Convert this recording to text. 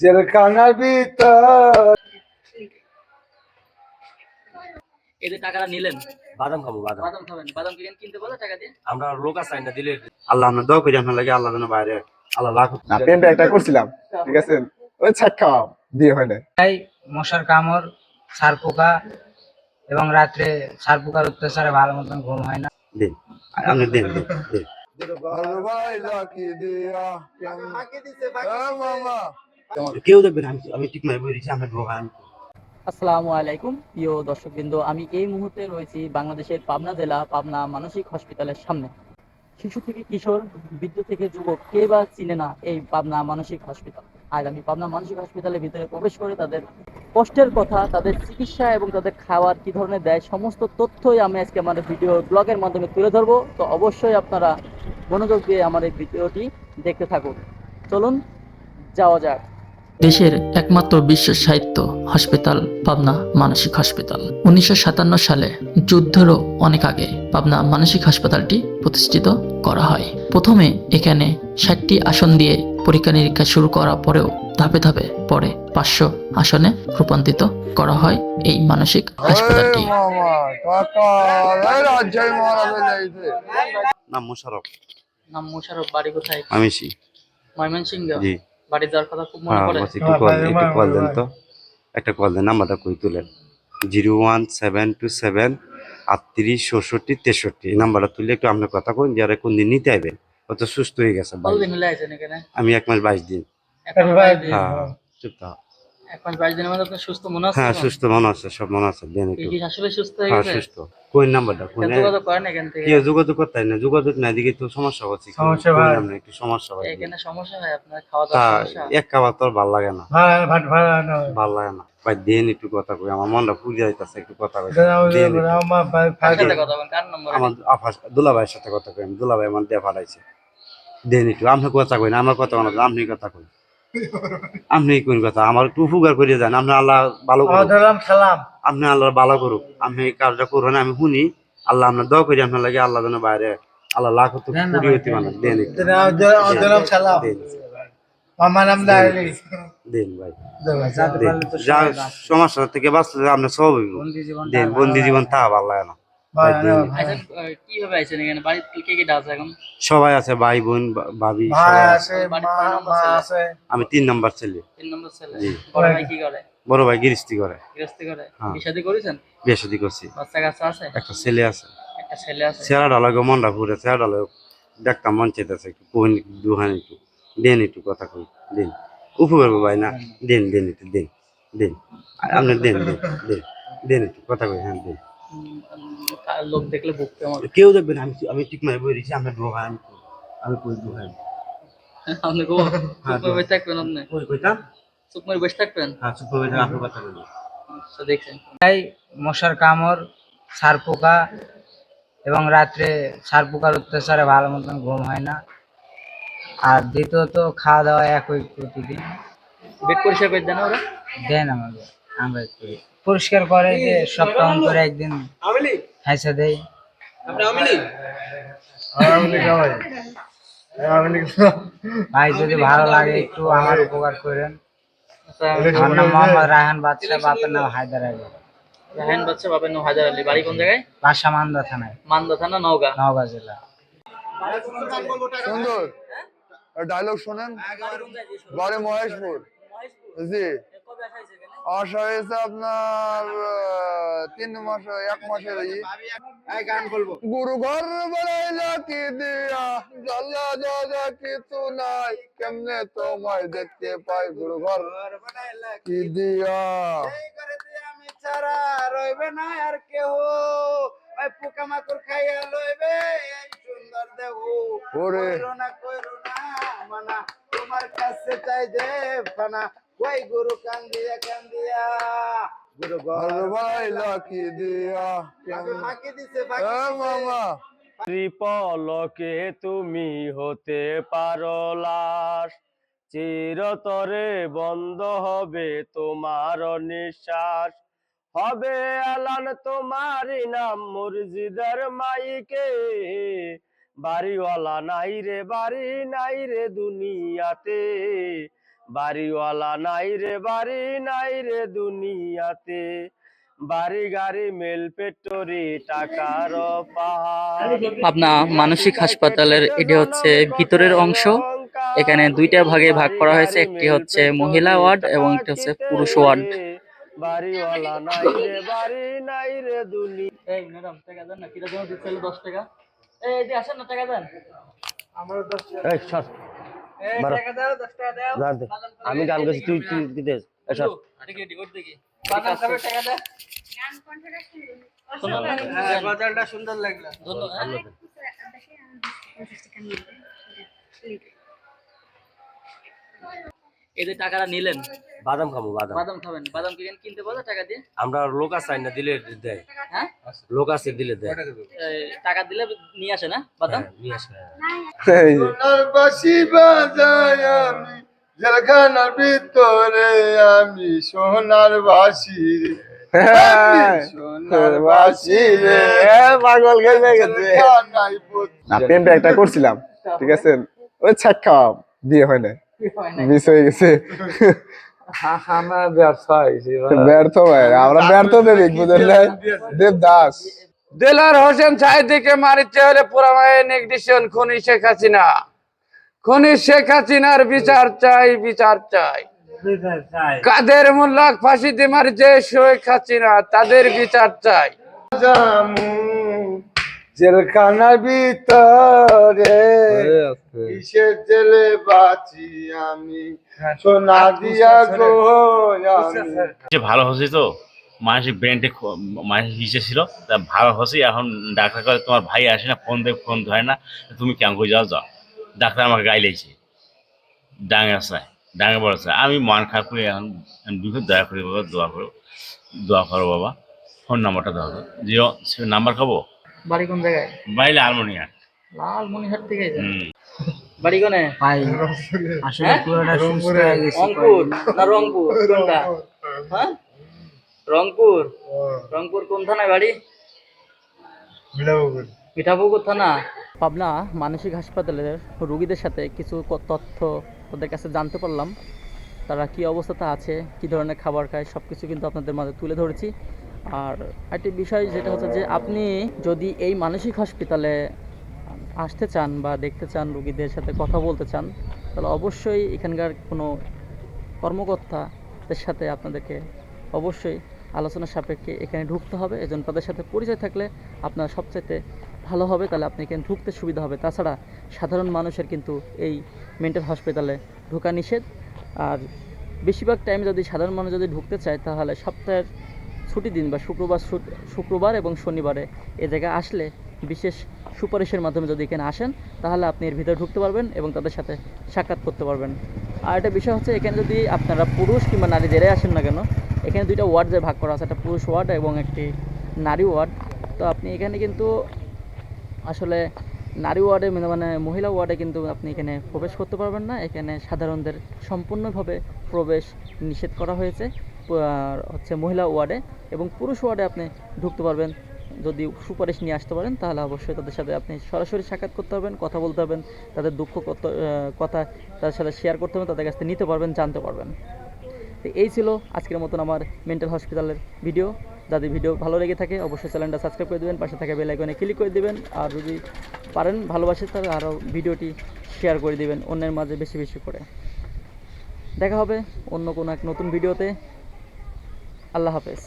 জেলখানার ভিতর। এই যে টাকাটা নিলেন বাদাম খাব বাদাম। বাদাম খাবেন। বাদাম কিনে কিনতে বলো টাকা দিয়ে। আমরা লোক আছে না দিলে আল্লাহ আমরা দোয়া করি আপনার লাগে আল্লাহ যেন বাইরে আল্লাহ লাখ না প্রেমটা একটা করছিলাম ঠিক আছে? ওই ছাক খাওয়া বিয়ে হয় না তাই মশার কামড় সার পোকা এবং রাত্রে সার পোকার অত্যাচারে ভালো মতন ঘুম হয় না। দিন আপনি দিন দিন দিন। কেউ দেখবেন আমি আমি ঠিক নাই বলেছি আমরা ভগবান। আসসালামু আলাইকুম প্রিয় দর্শকবৃন্দ। আমি এই মুহূর্তে রয়েছি বাংলাদেশের পাবনা জেলা পাবনা মানসিক হসপিটালের সামনে। শিশু থেকে কিশোর বৃদ্ধ থেকে যুবক কে বা চিনে না এই পাবনা মানসিক হসপিটাল? আজ আমি পাবনা মানসিক হসপিটালের ভিতরে প্রবেশ করে তাদের কষ্টের কথা তাদের চিকিৎসা এবং তাদের খাওয়ার কি ধরনের দেয় সমস্ত তথ্যই আমি আজকে আমার ভিডিও ব্লগের মাধ্যমে তুলে ধরবো। তো অবশ্যই আপনারা মনোযোগ দিয়ে আমার এই ভিডিওটি দেখতে থাকুন। চলুন যাওয়া যাক। দেশের একমাত্র বিশ্ব সাহিত্য হসপিটাল পাবনা মানসিক হসপিটাল উনিশশো সাতান্ন সালে যুদ্ধেরও অনেক আগে পাবনা মানসিক হাসপাতালটি প্রতিষ্ঠিত করা হয়। প্রথমে এখানে ষাটটি আসন দিয়ে পরীক্ষা নিরীক্ষা শুরু করার পরেও ধাপে ধাপে পরে পাঁচশো আসনে রূপান্তরিত করা হয় এই মানসিক হাসপাতালটি। নাম মোশারফ নাম মুশারফ বাড়ি কোথায়? আমিষি ময়মনসিংহ? জি। বাড়ি যাওয়ার কথা খুব মনে হ্যাঁ পড়ে? একটু কল একটু কল দেন তো। একটা কল দেন নাম্বারটা কই তুলেন? Zero one seven two seven আটত্রিশ ষষট্টি তেষট্টি। এই নাম্বারটা তুলে একটু আপনার কথা কইন যে আরে কোন দিন নিতে আইবেন? ও তো সুস্থ হয়ে গেছে কতদিন হলে এখানে? আমি এক মাস বাইশ দিন। এক মাস বাইশ দিন। হ্যাঁ চুপ থাক। এক বাইশ দিনের মধ্যে আপনার সুস্থ মনে আছে হ্যাঁ সুস্থ মনে আছে সব মনে আছে দেন একটু। কি আসলে সুস্থ হয়ে হ্যাঁ গেছে? সুস্থ। কোন নাম্বারটা? কোন যোগাযোগ করেন এখান থেকে? কি যোগাযোগ করতে না যোগাযোগ না এদিকে তো সমস্যা হচ্ছে সমস্যা ভাই। না, একটু সমস্যা হয়। এখানে সমস্যা হয় আপনার খাওয়া দাওয়া সমস্যা? এক খাবার তো আর লাগে না। ভালো লাগে না ভাই দেন একটু কথা কই আমার মনটা ফুলে যাইতাছে একটু কথা কই। দেন একটু। কার সাথে কথা বলেন? কার নম্বর? আমার সাথে কথা কই আমি দুলাভাই আমার দিয়ে দেন একটু আপনি কথা কই না আমার কথা আপনি কথা কই। আপনি কোন কথা? আমার একটু উপকার যান আপনি আল্লাহ ভালো করুক। আপনি আল্লাহ ভালো করুক। আপনি এই কাজটা করবেন আমি শুনি। আল্লাহ আপনার দোয়া করি আপনার লাগে আল্লাহ যেন বাইরে আল্লাহ লাখ কুড়ি মানে দেন। দেন। দেন ভাই। সমস্যা থেকে বাঁচতে আপনি সব হইব। বন্দি জীবন দেন বন্দি জীবন তা ভালো লাগে না। আচ্ছা সবাই আছে ভাই বোন ভাবি? আমি তিন নাম্বার ছেলে। বড় ভাই কি করে? বড় করে। গৃহস্থী করে। হ্যাঁ। বিয়ে শাদী করছি। আছে? একটা ছেলে আছে। আছে। চেহারা ডালাগে মনটা ঘুরে দেখতাম মন চেতেছে একটু কোন দুহান একটু দেন একটু কথা কই দেন। উপকার ভাই না? দেন দেন একটু দেন দেন। আপনি দেন দেন দেন দেন একটু কথা কই হ্যাঁ দেন। লোক দেখলে বুক কেমন কেউ দেখবেন আমি আমি ঠিক মাই বই দিচ্ছি আমি ডোহা আমি আমি কই আপনি গো করে বসে থাকবেন আপনি। কই কইতাম চুপ করে বসে থাকবেন? হ্যাঁ চুপ করে আপনি কথা বলুন আচ্ছা দেখছেন। তাই মশার কামড় সার পোকা এবং রাত্রে সার পোকার অত্যাচারে ভালো মতন ঘুম হয় না। আর দ্বিতীয়ত খাওয়া দাওয়া একই প্রতিদিন। বেড পরিষ্কার করে দেন ওরা? দেন আমাকে আমরা একটু পরিষ্কার করে যে সপ্তাহ করে একদিন খাইছে দেয় ভাই যদি ভালো লাগে একটু আমার উপকার করেন। আচ্ছা আমার নাম মোহাম্মদ রায়হান বাদশাহ বাপের নাম হায়দার আলী। রাহেন বাচ্চা বাবার নাম হাজার আলী। বাড়ি কোন জায়গায়? বাসা মান্দা থানায়। মান্দা থানা নওগাঁ। নওগাঁ জেলা। সুন্দর। ডায়লগ শোনেন? বারে মহেশপুর। জি। হয়েছে আপনার তিন মাস এক মাসের গুরু ঘর বানাইলা কি দিয়া জ্বালা জ্বালা কিছু নাই কেমনে তোমায় দেখতে পাই গুরু ঘর? কি দিয়া? আমি ছাড়া রইবে না আর কেহ। ওই পোকামাকড় খাইয়া লইবে সুন্দর ওরে। কইরো না কইরো না মানা তোমার কাছে চাই দে ফানা। কই গুরু কান্দিয়া কান্দিয়া। গুরু ঘর ঘর বানাইলা কি দিয়া ফাঁকি দিছে। মামা। পলকে তুমি হতে পারো লাশ চিরতরে বন্ধ হবে তোমার নিঃশ্বাস। হবে আলান তোমারই নাম মুরজিদার মাইকে। বাড়িওয়ালা নাই রে বাড়ি নাই রে দুনিয়াতে। বাড়িওয়ালা নাই রে বাড়ি নাই রে দুনিয়াতে। বাড়ি গাড়ি মেল পেট্রোরি টাকার পাবনা মানসিক হাসপাতালের এটি হচ্ছে ভিতরের অংশ। এখানে দুইটা ভাগে ভাগ করা হয়েছে একটি হচ্ছে মহিলা ওয়ার্ড এবং একটি হচ্ছে পুরুষ ওয়ার্ড। বাড়িওয়ালা নাই রে বাড়ি নাই রে দুনি এই ম্যাডাম টাকা দেন না কিরা জন্য দিচ্ছিল দশ টাকা? এই যে আসেন না টাকা দেন। এই সর। বারো। যান দে। আমি গান গাইছি তুই তুই দে গজালটা সুন্দর লাগল। ধন্যবাদ। এই যে টাকাটা নিলেন। বাদাম খাব বাদাম। বাদাম খাবেন। বাদাম কি এখানে কিনতে পাওয়া টাকা দিয়ে? আমরা লোক আছে না দিলে দেয়। হ্যাঁ? লোক আছে দিলে দেয়। টাকা দিলে নিয়ে আসে না বাদাম? হ্যাঁ, নিয়ে আসবে সোনার বাসি আমি জেলখানার ভিতরে আমি সোনার বাসি প্রেমটা একটা করছিলাম ঠিক আছে? ওই ছাক্কা বিয়ে হয় না মিস হয়ে গেছে। ব্যর্থ ভাই আমরা ব্যর্থ দেবিক বুঝলেন? দেবদাস দেলার হোসেন সাহেদিকে মারিতে হলে খনি শেখ হাসিনা। খনি শেখ হাসিনার বিচার চাই বিচার চাই। কাদের মোল্লাক ফাঁসিতে মারিছে শেখ হাসিনা তাদের বিচার চাই। জামু জেলখানার ভিতরে কিসের জেলে বাঁচি আমি? সোনা দিয়া গো আমি। যে ভালো হচ্ছে তো মানসিক ব্রেনটে মানসিক হিসে ছিল তা ভালো হচ্ছে এখন ডাক্তার করে তোমার ভাই আসে না ফোন দেয় ফোন ধরে না তুমি কেমন করে যাও যাও। ডাক্তার আমাকে গাইলেছে ডাঙে চায় ডাঙে বড় চায় আমি মান খারাপ করে এখন বিপদ দয়া করি বাবা দোয়া করো দোয়া করো বাবা। ফোন নাম্বারটা দাও জিরো নাম্বার খাব? বাড়ি কোন জায়গায়? বাইলে আলমোনিয়া লালমনিহাট থেকে বাড়ি কোনে? ভাই আসলে হ্যাঁ? পুরোটা সুস্থ হয়ে গেছে রংপুর না রংপুর? কোনটা? হ্যাঁ? রংপুর। রংপুর কোন থানায় বাড়ি? মিঠাপুকুর। থানা। পাবনা মানসিক হাসপাতালের রোগীদের সাথে কিছু তথ্য তাদের কাছে জানতে পারলাম। তারা কি অবস্থাতে আছে কি ধরনের খাবার খায় সব কিছু কিন্তু আপনাদের মাঝে তুলে ধরেছি। আর একটি বিষয় যেটা হচ্ছে যে আপনি যদি এই মানসিক হসপিটালে আসতে চান বা দেখতে চান, রুগীদের সাথে কথা বলতে চান, তাহলে অবশ্যই এখানকার কোনো কর্মকর্তাদের সাথে আপনাদেরকে অবশ্যই আলোচনা সাপেক্ষে এখানে ঢুকতে হবে। এজন্য তাদের সাথে পরিচয় থাকলে আপনার সবচাইতে ভালো হবে। তাহলে আপনি এখানে ঢুকতে সুবিধা হবে। তাছাড়া সাধারণ মানুষের কিন্তু এই মেন্টাল হসপিটালে ঢোকা নিষেধ। আর বেশিরভাগ টাইম যদি সাধারণ মানুষ যদি ঢুকতে চায়, তাহলে সপ্তাহের ছুটি দিন বা শুক্রবার শুক্রবার এবং শনিবারে এ জায়গায় আসলে বিশেষ সুপারিশের মাধ্যমে যদি এখানে আসেন, তাহলে আপনি এর ভিতরে ঢুকতে পারবেন এবং তাদের সাথে সাক্ষাৎ করতে পারবেন। আর একটা বিষয় হচ্ছে, এখানে যদি আপনারা পুরুষ কিংবা নারী যারাই আসেন না কেন, এখানে দুইটা ওয়ার্ড যে ভাগ করা আছে, একটা পুরুষ ওয়ার্ড এবং একটি নারী ওয়ার্ড। তো আপনি এখানে কিন্তু আসলে নারী ওয়ার্ডে মানে মানে মহিলা ওয়ার্ডে কিন্তু আপনি এখানে প্রবেশ করতে পারবেন না। এখানে সাধারণদের সম্পূর্ণভাবে প্রবেশ নিষেধ করা হয়েছে। হচ্ছে মহিলা ওয়ার্ডে এবং পুরুষ ওয়ার্ডে আপনি ঢুকতে পারবেন। যদি সুপারিশ নিয়ে আসতে পারেন, তাহলে অবশ্যই তাদের সাথে আপনি সরাসরি সাক্ষাৎ করতে পারবেন, কথা বলতে পারবেন, তাদের দুঃখ কথা তাদের সাথে শেয়ার করতে পারবেন, তাদের কাছ থেকে নিতে পারবেন, জানতে পারবেন। তো এই ছিল আজকের মতন আমার মেন্টাল হসপিটালের ভিডিও যাদের ভিডিও ভালো লেগে থাকে, অবশ্যই চ্যানেলটা সাবস্ক্রাইব করে দেবেন, পাশে থাকা বেল আইকনে ক্লিক করে দেবেন। আর যদি পারেন ভালোবাসে, তাহলে আরও ভিডিওটি শেয়ার করে দিবেন, অন্যের মাঝে বেশি বেশি করে। দেখা হবে অন্য কোনো এক নতুন ভিডিওতে আল্লাহ হাফেজ।